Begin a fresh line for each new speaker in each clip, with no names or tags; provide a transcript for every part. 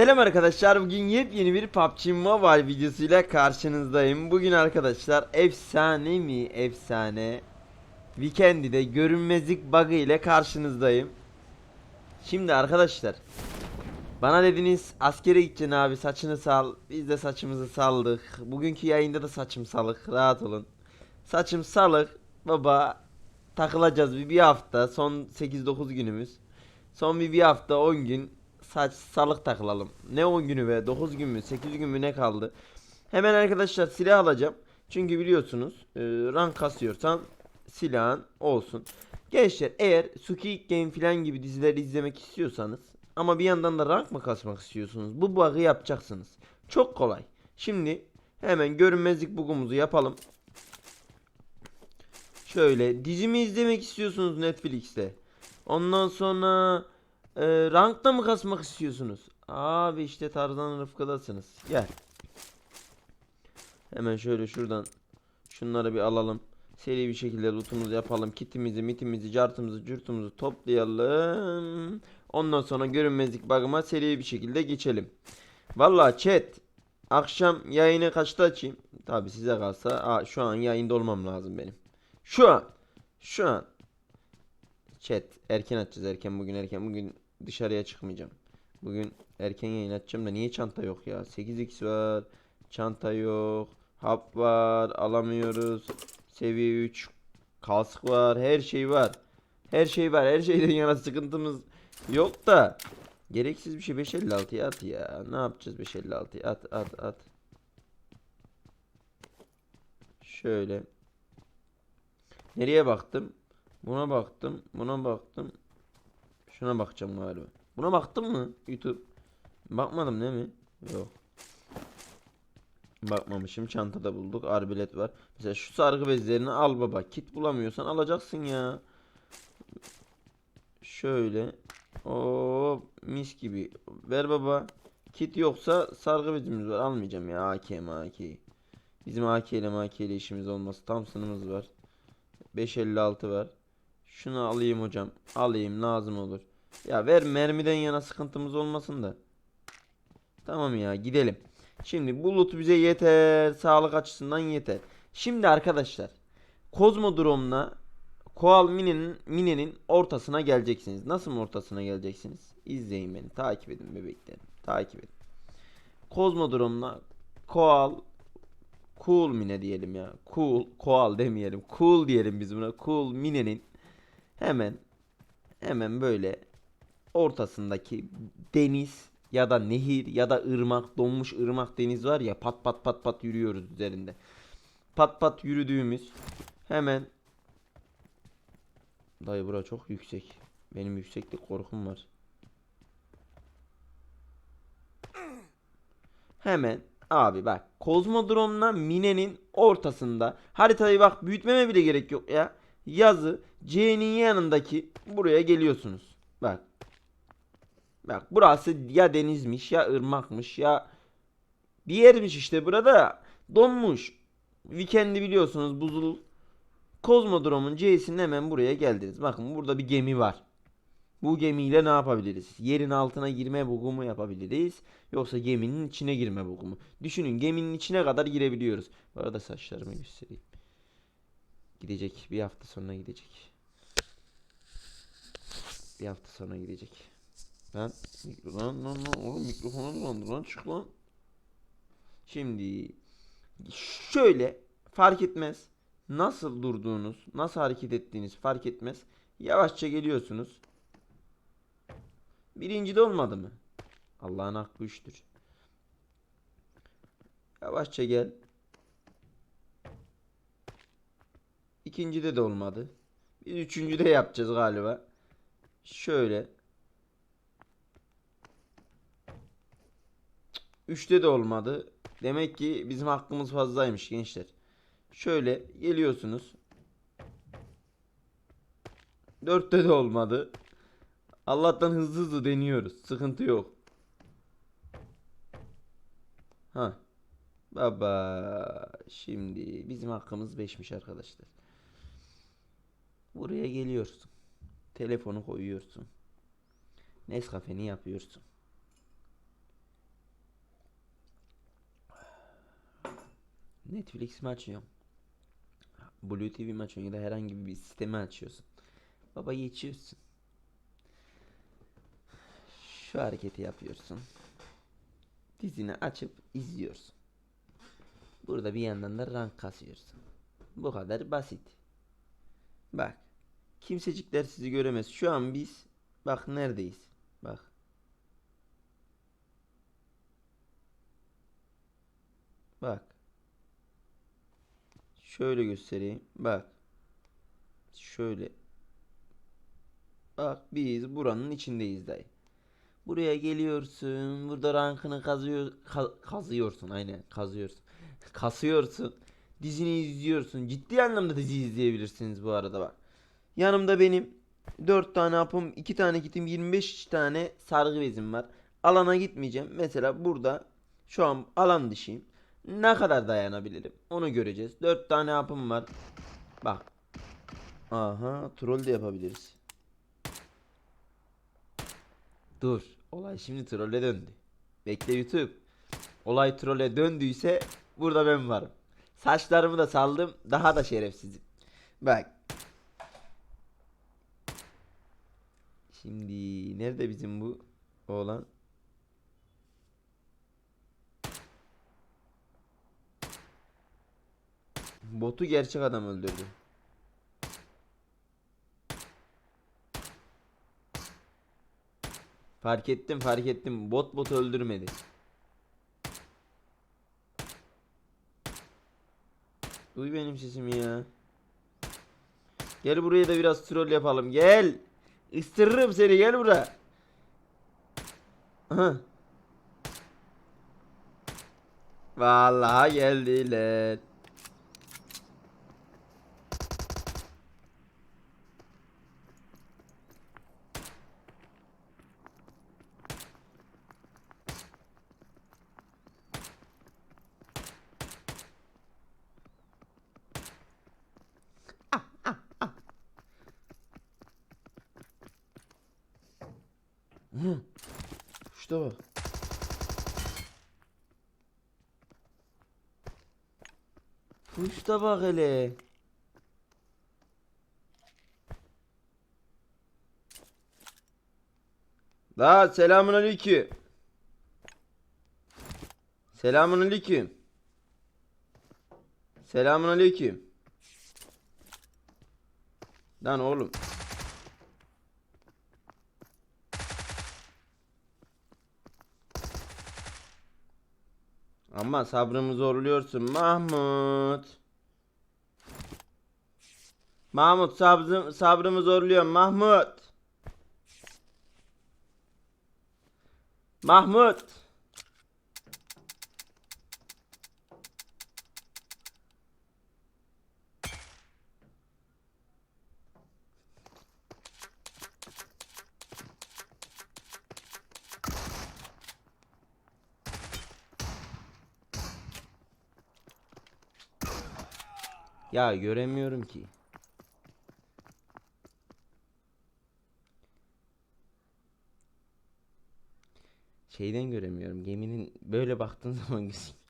Selam arkadaşlar. Bugün yepyeni bir PUBG Mobile videosuyla karşınızdayım. Bugün arkadaşlar efsane mi efsane Weekend'de görünmezlik bug'ı ile karşınızdayım. Şimdi arkadaşlar bana dediniz askere gideceksin abi saçını sal. Biz de saçımızı saldık. Bugünkü yayında da saçım salık. Rahat olun. Saçım salık. Baba takılacağız bir, bir hafta. Son 8-9 günümüz. Son bir, bir hafta 10 gün saç salık takılalım. Ne 10 günü be 9 gün mü 8 gün mü ne kaldı. Hemen arkadaşlar silah alacağım. Çünkü biliyorsunuz e, rank kasıyorsan silahın olsun. Gençler eğer Squid Game filan gibi dizileri izlemek istiyorsanız ama bir yandan da rank mı kasmak istiyorsunuz? Bu bug'ı yapacaksınız. Çok kolay. Şimdi hemen görünmezlik bug'umuzu yapalım. Şöyle dizimi izlemek istiyorsunuz Netflix'te. Ondan sonra e, rankta mı kasmak istiyorsunuz? Abi işte Tarzan Rıfkı'dasınız. Gel. Hemen şöyle şuradan şunları bir alalım. Seri bir şekilde lootumuzu yapalım. Kitimizi, mitimizi, cartımızı, cürtümüzü toplayalım. Ondan sonra görünmezlik bug'ıma seri bir şekilde geçelim. Vallahi chat akşam yayını kaçta açayım? Tabi size kalsa aa, şu an yayında olmam lazım benim. Şu an. Şu an. Chat erken açacağız erken bugün erken bugün dışarıya çıkmayacağım. Bugün erken yayın açacağım da niye çanta yok ya? 8x var. Çanta yok. Hap var. Alamıyoruz. Seviye 3 kask var. Her şey var. Her şey var. Her şeyden yana sıkıntımız yok da gereksiz bir şey 556'ya at ya. Ne yapacağız 556'ya? At at at. Şöyle. Nereye baktım? Buna baktım. Buna baktım. Şuna bakacağım galiba. Buna baktın mı YouTube? Bakmadım değil mi? Yok. Bakmamışım. Çantada bulduk. Arbelet var. Mesela şu sargı bezlerini al baba. Kit bulamıyorsan alacaksın ya. Şöyle. O mis gibi. Ver baba. Kit yoksa sargı bezimiz var. Almayacağım ya. AK AK. Bizim AK ile AK ile işimiz olmaz. Thompson'ımız var. 556 var. Şunu alayım hocam. Alayım lazım olur. Ya ver mermiden yana sıkıntımız olmasın da. Tamam ya gidelim. Şimdi bu loot bize yeter. Sağlık açısından yeter. Şimdi arkadaşlar. Kozmodrom'la Koal Mine'nin Mine'nin ortasına geleceksiniz. Nasıl ortasına geleceksiniz? İzleyin beni. Takip edin bebeklerim. Takip edin. Kozmodrom'la Koal Cool Mine diyelim ya. Cool, Koal demeyelim. Cool diyelim biz buna. Cool Mine'nin hemen hemen böyle ortasındaki deniz ya da nehir ya da ırmak donmuş ırmak deniz var ya pat pat pat pat yürüyoruz üzerinde. Pat pat yürüdüğümüz hemen Dayı bura çok yüksek. Benim yükseklik korkum var. Hemen abi bak Kozmodrom'la Mine'nin ortasında haritayı bak büyütmeme bile gerek yok ya. Yazı C'nin yanındaki buraya geliyorsunuz. Bak. Bak burası ya denizmiş ya ırmakmış ya bir yermiş işte burada donmuş. Weekend'i biliyorsunuz buzul. Kozmodrom'un C'sinin hemen buraya geldiniz. Bakın burada bir gemi var. Bu gemiyle ne yapabiliriz? Yerin altına girme bugu yapabiliriz? Yoksa geminin içine girme bugu? Düşünün geminin içine kadar girebiliyoruz. Bu arada saçlarımı göstereyim. Gidecek. Bir hafta sonra gidecek. Bir hafta sonra gidecek. Mikro- lan, lan, lan, oğlum mikrofonu dolandır lan çık lan. Şimdi şöyle fark etmez. Nasıl durduğunuz, nasıl hareket ettiğiniz fark etmez. Yavaşça geliyorsunuz. Birinci de olmadı mı? Allah'ın hakkı üçtür. Yavaşça gel. İkincide de olmadı. Biz üçüncüde yapacağız galiba. Şöyle. Üçte de olmadı. Demek ki bizim hakkımız fazlaymış gençler. Şöyle geliyorsunuz. Dörtte de olmadı. Allah'tan hızlı hızlı deniyoruz. Sıkıntı yok. Ha. Baba. Şimdi bizim hakkımız 5'miş arkadaşlar. Buraya geliyorsun. Telefonu koyuyorsun. Nescafe'ni yapıyorsun. Netflix mi açıyorsun? Blue TV mi açıyorsun ya da herhangi bir sistemi açıyorsun. Baba geçiyorsun. Şu hareketi yapıyorsun. Dizini açıp izliyorsun. Burada bir yandan da rank kasıyorsun. Bu kadar basit. Bak Kimsecikler sizi göremez. Şu an biz bak neredeyiz? Bak. Bak. Şöyle göstereyim. Bak. Şöyle. Bak biz buranın içindeyiz dayı. Buraya geliyorsun. Burada rankını kazıyor, ka- kazıyorsun. Aynen kazıyorsun. Kasıyorsun. Dizini izliyorsun. Ciddi anlamda dizi izleyebilirsiniz bu arada bak. Yanımda benim 4 tane hapım, 2 tane kitim, 25 tane sargı bezim var. Alana gitmeyeceğim. Mesela burada şu an alan dışıyım. Ne kadar dayanabilirim? Onu göreceğiz. 4 tane hapım var. Bak. Aha, troll de yapabiliriz. Dur. Olay şimdi trolle döndü. Bekle YouTube. Olay trolle döndüyse burada ben varım. Saçlarımı da saldım. Daha da şerefsizim. Bak. Şimdi nerede bizim bu oğlan? Botu gerçek adam öldürdü. Fark ettim fark ettim. Bot bot öldürmedi. Duy benim sesimi ya. Gel buraya da biraz troll yapalım. Gel. Istırırım seni gel buraya. Aha. Vallahi geldiler. Hı. İşte bak. Kuşta bak hele. La selamun aleyküm. Selamun aleyküm. Selamun aleyküm. Lan oğlum. Ama sabrımı zorluyorsun Mahmut. Mahmut sabrım, sabrımı zorluyor Mahmut. Mahmut. Ya göremiyorum ki. Şeyden göremiyorum. Geminin böyle baktığın zaman gözük.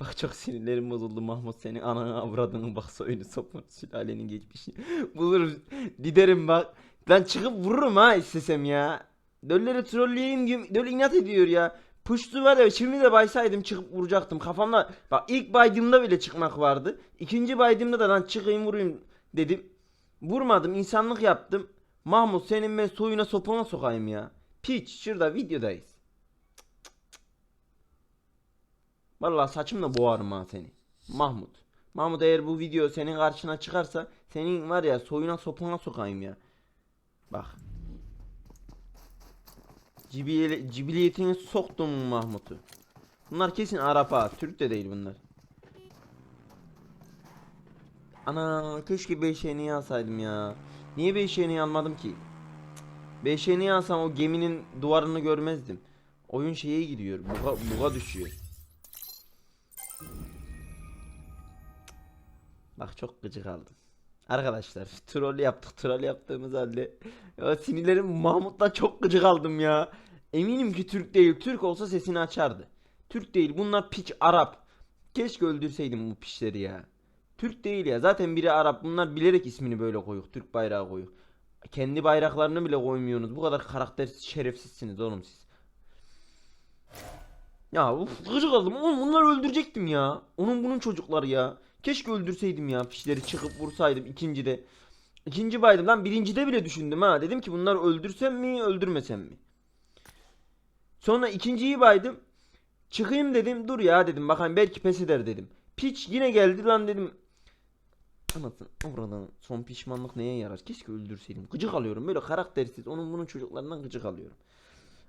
Bak çok sinirlerim bozuldu Mahmut senin ananı avradını bak soyunu sopunu sülalenin geçmişini bulurum giderim bak ben çıkıp vururum ha istesem ya Dölleri trolleyeyim döl inat ediyor ya Puştu var ya şimdi de baysaydım çıkıp vuracaktım kafamda bak ilk baydığımda bile çıkmak vardı ikinci baydığımda da lan çıkayım vurayım dedim Vurmadım insanlık yaptım Mahmut senin ben soyuna sopuna sokayım ya Piç şurada videodayız Vallahi saçımla boğarım ha seni. Mahmut. Mahmut eğer bu video senin karşına çıkarsa senin var ya soyuna sopuna sokayım ya. Bak. Cibiliyetini soktum Mahmut'u. Bunlar kesin Arap ha. Türk de değil bunlar. Ana keşke Beyşehir'i alsaydım ya. Niye Beyşehir'i almadım ki? Beyşehir'i alsam o geminin duvarını görmezdim. Oyun şeye gidiyor. Buga, buga düşüyor. Bak çok gıcık aldım. Arkadaşlar troll yaptık troll yaptığımız halde ya sinirlerim Mahmut'tan çok gıcık aldım ya. Eminim ki Türk değil. Türk olsa sesini açardı. Türk değil. Bunlar piç Arap. Keşke öldürseydim bu pişleri ya. Türk değil ya. Zaten biri Arap. Bunlar bilerek ismini böyle koyuyor. Türk bayrağı koyuyor. Kendi bayraklarını bile koymuyorsunuz. Bu kadar karaktersiz şerefsizsiniz oğlum siz. Ya uf, gıcık oldum. Oğlum bunları öldürecektim ya. Onun bunun çocukları ya. Keşke öldürseydim ya. Fişleri çıkıp vursaydım ikincide. İkinci baydım lan birincide bile düşündüm ha. Dedim ki bunları öldürsem mi öldürmesem mi? Sonra ikinciyi baydım. Çıkayım dedim. Dur ya dedim. Bakayım belki pes eder dedim. Piç yine geldi lan dedim. Anasını oradan son pişmanlık neye yarar? Keşke öldürseydim. Gıcık alıyorum. Böyle karaktersiz. Onun bunun çocuklarından gıcık alıyorum.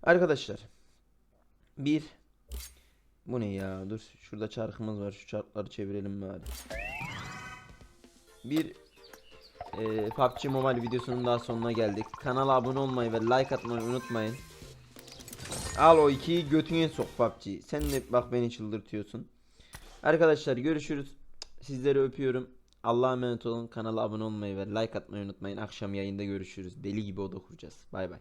Arkadaşlar. Bir. Bu ne ya? Dur. Şurada çarkımız var. Şu çarkları çevirelim bari. Bir e, PUBG Mobile videosunun daha sonuna geldik. Kanala abone olmayı ve like atmayı unutmayın. Al o ikiyi götüne sok PUBG. Sen de bak beni çıldırtıyorsun. Arkadaşlar görüşürüz. Sizleri öpüyorum. Allah'a emanet olun. Kanala abone olmayı ve like atmayı unutmayın. Akşam yayında görüşürüz. Deli gibi oda kuracağız. Bay bay.